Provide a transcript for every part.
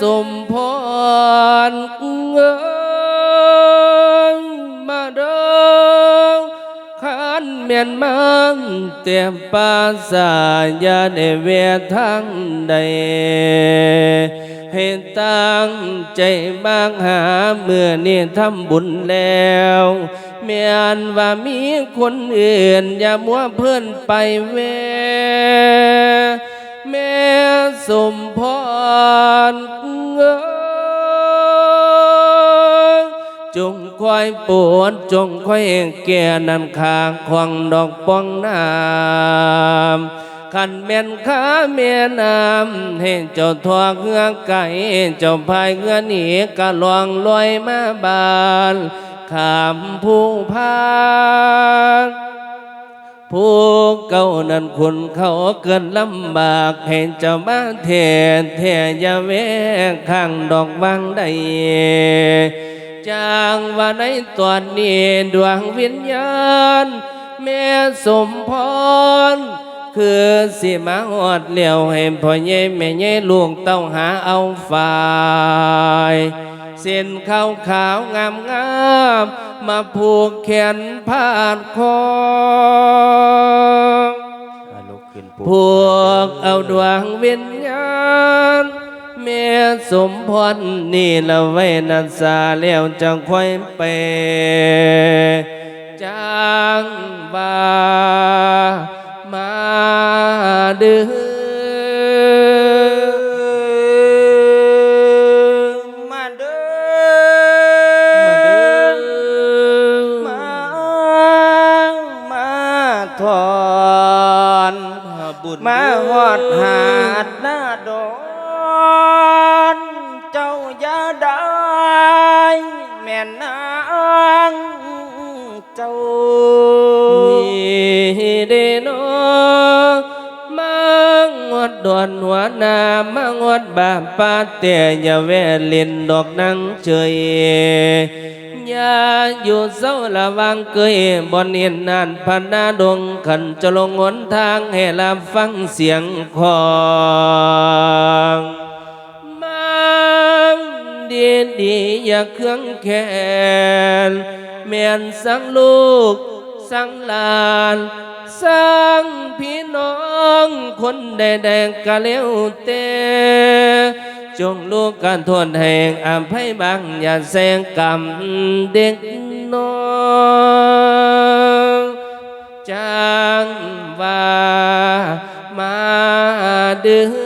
สมพรเอ้ยมาเด้อขันเมียนมังเตียมปาสายาในเวทางใด ให้ตั้งใจบางหาเมื่อนี่ทำบุญแล้วเมียนว่ามีคนอื่น อย่ามัวเพื่อนไปเว แม่สมพรเอ้ยจงคอยปวดจงคอยแก่นันคางควงดอกป้องน้ำขันเมียนขาเมียน้ำให้เจ้าทวงเงือไก่เจ้าพายเงือหนีกะลวงลอยมาบานขามผู้พาน ผู้เก่านั้นคุณเขาเกินลำบากให้เจ้ามาเทศเทอยาเวข้างดอกบางใดจางว่าในตอนนี้ดวงวิญญาณ แม่สมพร คือสิมาหอดเหลียวให้พ่อใหญ่แม่ใหญ่ลูกเต้าหาเอาฝ่าย เส้นขาวขาวงามงามมาผูกแขนพาดคออ่าลุกขึ้นพวกเอาดวงวิญญาณเมียสมพรนี่ละไว้นันสาแล้วจังค่อยไปจางว่ามาดื้อ มาหอดหาดหน้าดอนเจ้าอย่าได้แม่นางเจ้าเดโนมังงดดวนหัวหนามังงดบาปาเตียอย่าแวเล่นดอกนังเฉย อย่าอยู่เศร้าละวางเกยบอนเห็นนานพันนาดงขันจะลงหนทางให้ลาฟังเสียงของมังดีดีอย่าเครื่องแขนเมียนสังลูกสังลาน สร้างพี่น้องคนแดงกะเลี้ยวเตจงลูกการทวนแห่งอภัยบางอย่าแสงกรรมเด็กน้องจางว่ามาดื้อ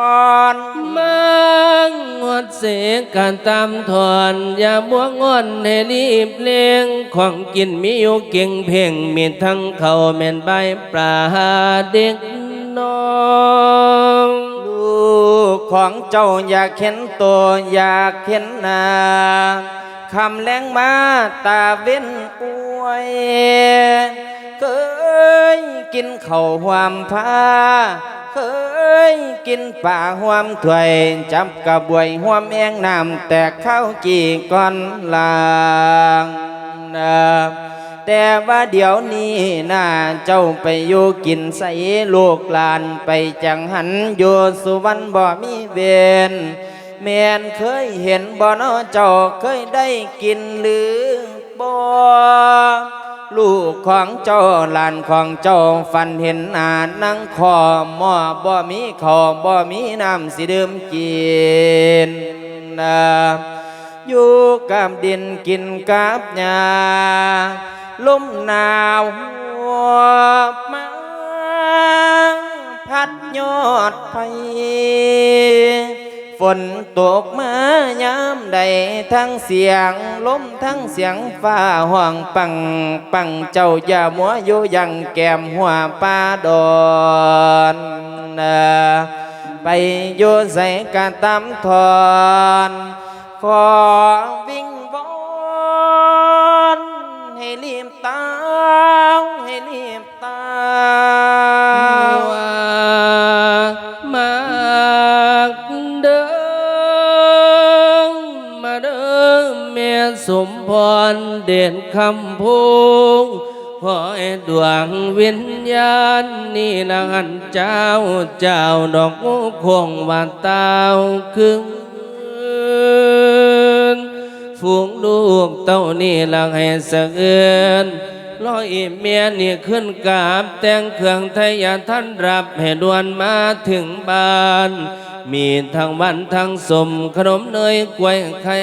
อาหายอันตรายทั้งสิ้นน้ำปากตีนเลือดเจ้าสิไหลกลางเจ้าอย่ามัวอยู่ยังแก้มหัวดอกปาบมอนมังงดเสียงการตามถอนอย่ามัวงอนให้รีบเลี้ยงของกินมีอยู่เก่งเพ่งมีทั้งเขาวแม่นใบปลาเด็กน้องลูกของเจ้าอยากเห็นตัวอยากเห็นหน้าคำแรงมาตาเว้นอวย เคยกินข้าวหวามผ้าเคยกินป่าหวามถวยจับกระบวยหวามแองน้ำแตกข้าวกี่ก้อนลางนาแต่ว่าเดี๋ยวนี้น่าเจ้าไปอยู่กินใส่ลูกหลานไปจังหันอยู่สุวรรณบ่มีเวรแม่นเคยเห็นบ่เนอเจ้าเคยได้กินหรือบ่ ลูกของเจ้าหลานของเจ้าฝันเห็นหน้านั่งคอหม้อบ่มีข้าวบ่มีน้ำสิดื่มกินนะอยู่กับดินกินกับหญ้าลมหนาวหัวมาพัดยอดไฟ ฝนตกมายามใดทั้งเสียงลมทั้งเสียงฟ้าห้องปังปังเจ้าอย่ามัวอยู่ยังแก้มหัวป้าดอนไปอยู่ใส่กะตำทอนขอวิ่งวอนให้รีบตาให้รีบตา เมียสมพรเด่นคำพูงขอให้ดวงวิญญาณ นี่ละหันเจ้าเจ้าดอกงูคงว่าเต้าคึงฝูงลูกเต้านี่ลังให้สะเอือนลอยเมียนี่ขึ้นกราบ แต่งเครื่องไทยาท่านรับให้ดวนมาถึงบ้าน มีทั้งวันทั้งสมขนมเนยกล้วยไข่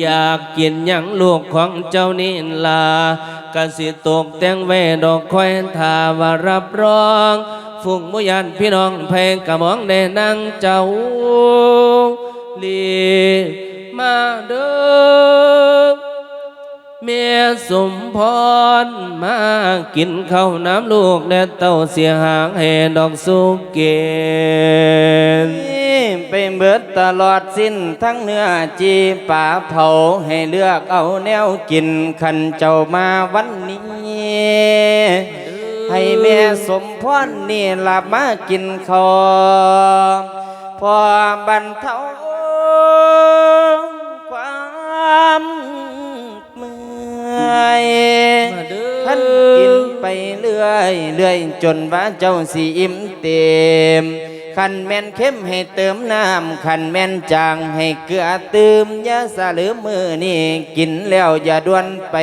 อยากกินหยังลูกของเจ้านี่ลากสิตกแต่งไว้ดอกคอยทาวารับรองฝุ่งมุยันพี่น้องเพลงกะมองได้นั่งเจ้าลีมาเด้อ เมียสมพรมากินข้าวน้ำลูกและเต้าเสียหางให้ดอกสุกเกนไปเบิดตลอดสิ้นทั้งเนื้อจีป่าเผาให้เลือกเอาแนวกินขันเจ้ามาวันนี้ให้แม่สมพรนี่หลับมากินข้าวพอบรรเทาความเมื่อ ยท่านกินไปเรื่อยเรื่อยจนว่าเจ้าสีอิ่มเต็มขันแม่นเข้มให้เติมน้ำขันแม่นจางให้เกลือเติมอยาสาหรือมือนี่กินแล้วอย่าด่วนไป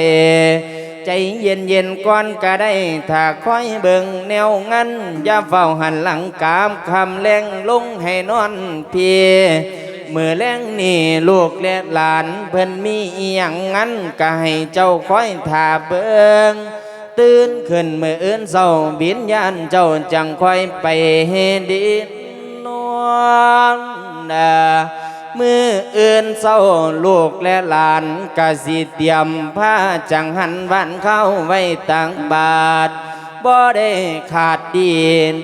ใจเย็นเย็นก่อนก็ได้ถ้าคอยเบิ่งแนวงั้นอย่าเฝ้าหันหลังกามคำแรงลงให้นอนเพีย มือแรงนี่ลูกและหลานเพิ่นมีอีหยังงั้นก็ให้เจ้าคอยท่าเบิงตื่นขึ้นมืออื่นเศร้าบินยานเจ้าจังคอยไปเฮดินนอนนะมืออื่นเศร้าลูกและหลานก็สิเตรียมผ้าจังหันวันเข้าไว้ตังบาทบ่ได้ขาดดี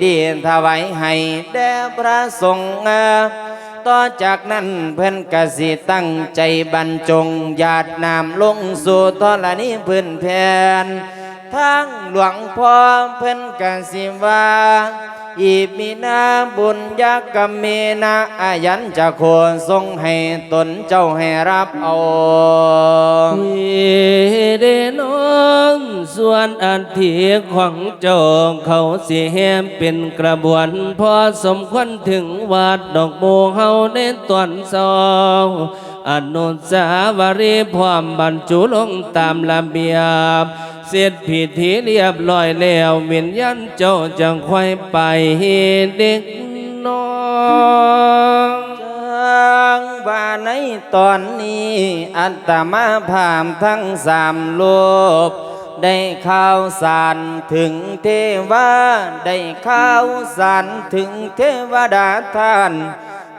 ดีถวายให้แด่พระสงฆ์ ต่อจากนั้นเพื่อนกสิตั้งใจบรรจงญาตินามลงสู่ทรณีพื้นแผ่นทางหลวงพ่อเพื่อนกสิว่า อีมีนาบุญยักกมเมนาอายันจะโคนทรงให้ตนเจ้าให้รับเอาเดนองส่วนอันที่ของเจ้าเขาเสิแหมเป็นกระบวนพอสมควรถึงวัดดอกโมเฮาในตอนเศร้าอนุสาวรีพร้อมบรรจุลงตามระเบียบ เสร็จพิธีเรียบร้อยแล้ววิญญาณเจ้าจังค่อยไปเด็กน้องจังว่าในตอนนี้อัตมาพามทั้งสามโลกได้ข่าวสารถึงเทวาได้ข่าวสารถึงเทวดาท่าน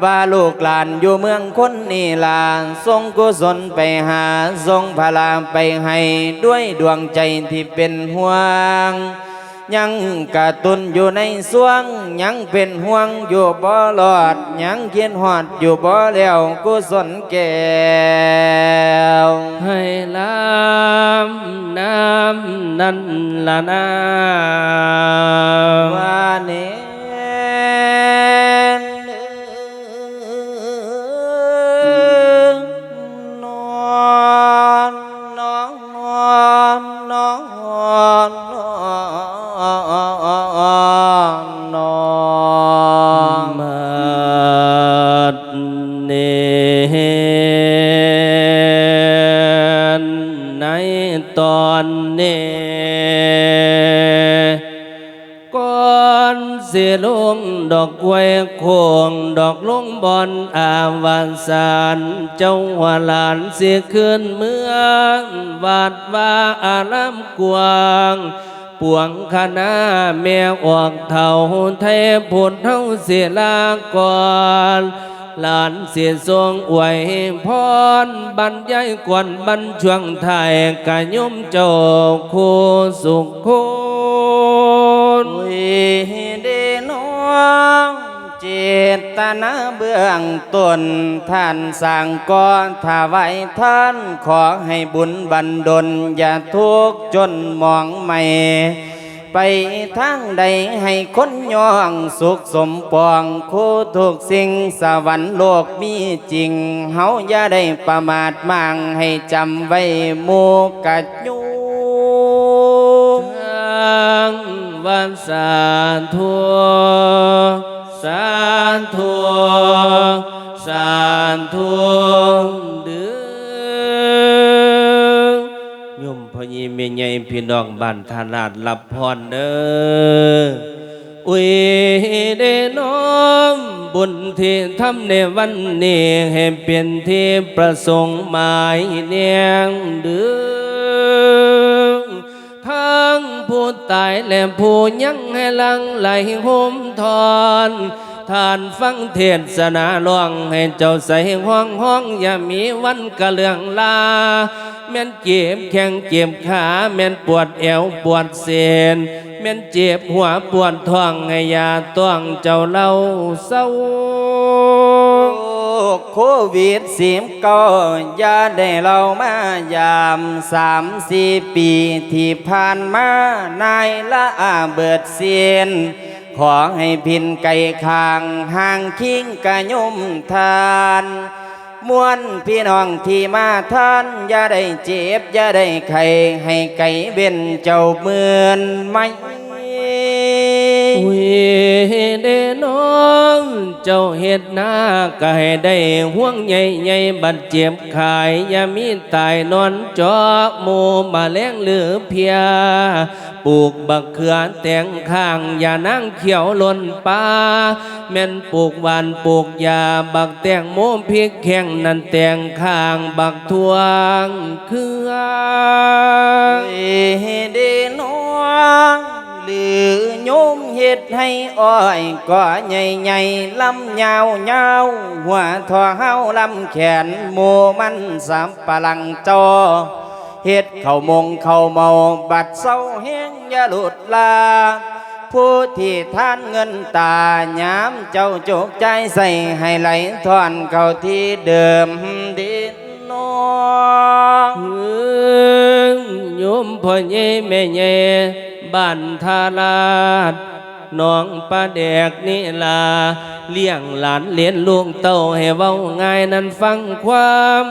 ว่าลูกหลานอยู่เมืองคนนี่ลาทรงกุศลไปหาทรงพลาไปให้ด้วยดวงใจที่เป็นห่วง ยังกระตุนอยู่ในสวง ยังเป็นห่วงอยู่บ่รอด ยังเขียนหอดอยู่บ่แล้วกุศลแก้วให้ลำน้ำนั้นละนาว่าเนน นอนมาดเนนในตอนเนก่อนเสียลงด อกกล้วยโคงดอกลงบอนอาวานสารเมื่อารามกวางปวงคณะแม่ออกเท่าเทพุทธเท่าเสียลาก่อนหลานเสียทรงอวยพรบรรยายกวนบรรช่วงไทยกะยมเจโคสุขคู ตนาเบื้องต้นท่านสั่งก่อนถ้าไว้ท่านขอให้บุญบันดลอย่าทุกข์จนมองไม่ไปทางใดให้คนย่องสุขสมปองคู่ทุกสิ่งสวรรค์โลกมีจริงเฮาอย่าได้ประมาทมางให้จำไว้หมูกัดยูทางวันสาทัว สานทัวสานทัวเดือยมพญีเมียใหญ่พี่น้องบ้านธนาดรับพรเด้ออุยเดน้อมบุญที่ทำในวันนี้ให้เป็นที่ประสงค์หมายเนียงเดือ ตายและผู้ยังให้ลังไหลโหมทอนท่านฟังเทศนาล่วงให้เจ้าใส่ห้องห้องอย่ามีวันกะเลืองลา แม่นเจ็บแข้งเจ็บขา แม่นปวดเอวปวดเส้นแม่นเจ็บหัวปวดท้องให้ยาต้องเจ้าเล่าเศร้า โควิดสิบเก้าอย่าได้เรามายามสามสี่ปีที่ผ่านมานายละอาเบิดเสียนขอให้พินไก่คางห่างคิงกะยุมทานมวนพี่น้องที่มาท่านอย่าได้เจ็บอย่าได้ไข้ให้ไก่เว้นเจ้าเมือนไม่ อุ้ยเด้น้อง เจ้าเฮ็ดหน้าก็ให้ได้ห่วงใหญ่ใหญ่บัดเจ็บขายอย่ามีตายนอนจอกหมูมาแล้งหลือเพีย ปลูกบักเขือแตงข้างอย่านั่งเขียวล้นป่าแม่นปลูกหวานปลูกยาบักแตงโมพริกแข้งนันแตงข้างบักทวงเครือเดน้องเฮ็ดให้อ้อง เข้าเมาบัดเศร้าแห้งอย่าหลุดลาผู้ที่ท่านเงินตายามเจ้าโจกใจใส่ให้ไหลทอนเข้า บ้านทาลาดน้องปลาแดกนี่ลา เลี้ยงหลานเลี้ยนลูกเต้าให้เว้าง่ายนั้นฟังความ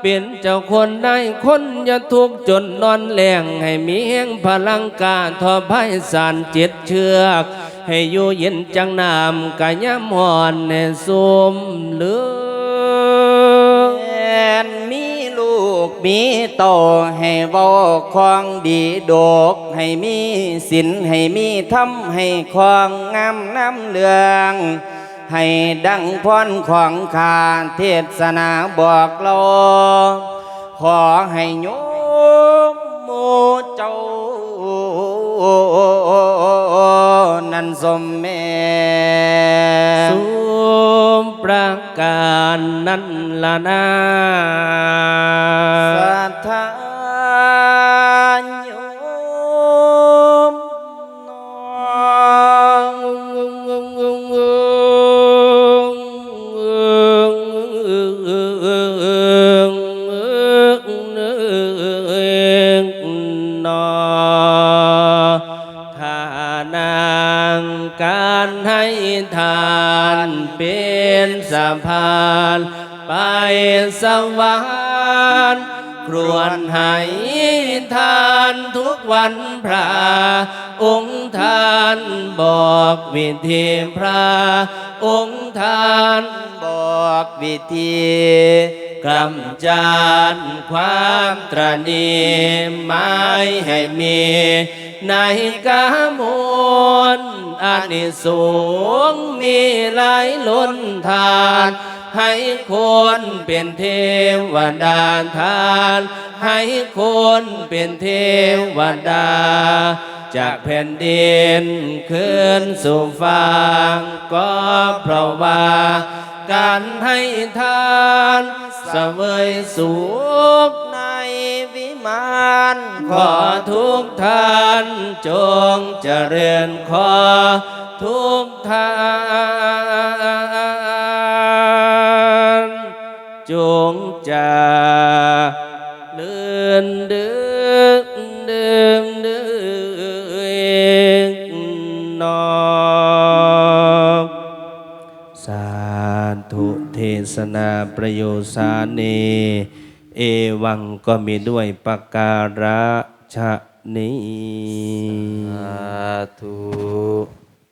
เป็นเจ้าคนได้คนอย่าทุกข์จนนอนแหลงให้มีแห่งพลังกาทอภัยสารเจ็ดเชือก ให้อยู่เย็นจังนามกะย้ำหอนในสุมเลือแม่นมีลูก มีโตให้เว้าของดีโดก ให้มีศีลให้มีธรรมให้ของงามน้ำเลือง ให้ดังพรของข้าเทศนาบอกเราขอให้โยมโมเจ้า นันสมแม่สุม ประการนั้นละนาสาธา เป็นสะพานไปสวรรค์ครวนให้ทานทุกวันพระ องค์ทานบอกวิธีพระ องค์ทานบอกวิธี กำจัดความตรณีไม้ให้มีในกามลอานิสงมีหลายล้นทาน ให้คนเป็นเทวดาทาน ให้คนเป็นเทวดา จากแผ่นดินขึ้นสู่ฟางก็เพราะว่า การให้ทานเสวยสุขในวิมานขอทุกท่านจงเจริญขอทุกท่าน ประโยชน์สาเน เอวังก็มีด้วยปะการะชะนี้สาธุ